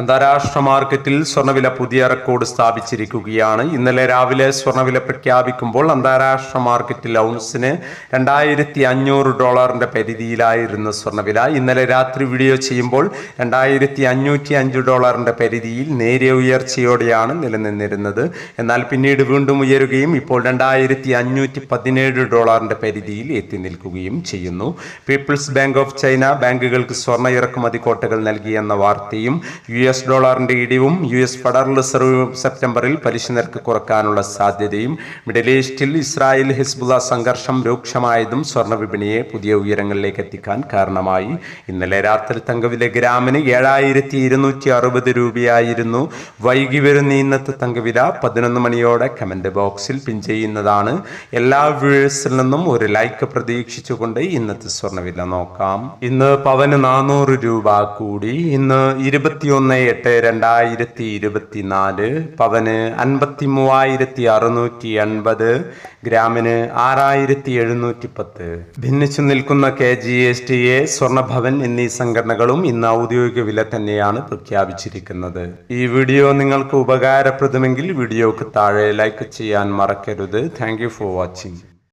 അന്താരാഷ്ട്ര മാർക്കറ്റിൽ സ്വർണവില പുതിയ റെക്കോർഡ് സ്ഥാപിച്ചിരിക്കുകയാണ്. ഇന്നലെ രാവിലെ സ്വർണവില പ്രഖ്യാപിക്കുമ്പോൾ അന്താരാഷ്ട്ര മാർക്കറ്റിൽ ഔൺസിന് രണ്ടായിരത്തി അഞ്ഞൂറ് ഡോളറിന്റെ പരിധിയിലായിരുന്നു സ്വർണവില ഇന്നലെ രാത്രി വീഡിയോ ചെയ്യുമ്പോൾ രണ്ടായിരത്തി അഞ്ഞൂറ്റി അഞ്ച് ഡോളറിന്റെ പരിധിയിൽ നേരിയ ഉയർച്ചയോടെയാണ് നിലനിന്നിരുന്നത്. എന്നാൽ പിന്നീട് വീണ്ടും ഉയരുകയും ഇപ്പോൾ രണ്ടായിരത്തി അഞ്ഞൂറ്റി പതിനേഴ് ഡോളറിന്റെ പരിധിയിൽ എത്തി നിൽക്കുകയും ചെയ്യുന്നു. പീപ്പിൾസ് ബാങ്ക് ഓഫ് ചൈന ബാങ്കുകൾക്ക് സ്വർണ ഇറക്കുമതി കോട്ടകൾ നൽകിയെന്ന വാർത്തയും യു എസ് ഡോളറിന്റെ ഇടിവും യു എസ് ഫെഡറൽ റിസർവ് സെപ്റ്റംബറിൽ പലിശ നിരക്ക് കുറക്കാനുള്ള സാധ്യതയും മിഡിൽ ഈസ്റ്റിൽ ഇസ്രായേൽ ഹിസ്ബുള്ള സംഘർഷം രൂക്ഷമായതും സ്വർണ വിപണിയെ പുതിയ ഉയരങ്ങളിലേക്ക് എത്തിക്കാൻ കാരണമായി. ഇന്നലെ രാത്രി തങ്കവില ഗ്രാമിന് ഏഴായിരത്തി ഇരുന്നൂറ്റി അറുപത് രൂപയായിരുന്നു. വൈകി വരുന്ന ഇന്നത്തെ തങ്കവില പതിനൊന്ന് മണിയോടെ കമന്റ് ബോക്സിൽ പിൻ ചെയ്യുന്നതാണ്. എല്ലാ വ്യൂവേഴ്സിൽ നിന്നും ഒരു ലൈക്ക് പ്രതീക്ഷിച്ചുകൊണ്ട് ഇന്നത്തെ സ്വർണവില നോക്കാം. ഇന്ന് പവന് നാനൂറ് രൂപ കൂടി. ഇന്ന് ഇരുപത്തിയൊന്ന് എട്ട് രണ്ടായിരത്തി ഇരുപത്തിനാല് പവന് അൻപത്തി മൂവായിരത്തി അറുന്നൂറ്റി എൺപത് ഗ്രാമിന് ആറായിരത്തി എഴുന്നൂറ്റി പത്ത്. ഭിന്നിച്ചു നിൽക്കുന്ന K G S T A Swarnabhavan എന്നീ സംഘടനകളും ഇന്ന് ഔദ്യോഗിക വില തന്നെയാണ് പ്രഖ്യാപിച്ചിരിക്കുന്നത്. ഈ വീഡിയോ നിങ്ങൾക്ക് ഉപകാരപ്രദമെങ്കിൽ വീഡിയോക്ക് താഴെ ലൈക്ക് ചെയ്യാൻ മറക്കരുത്. Thank for watching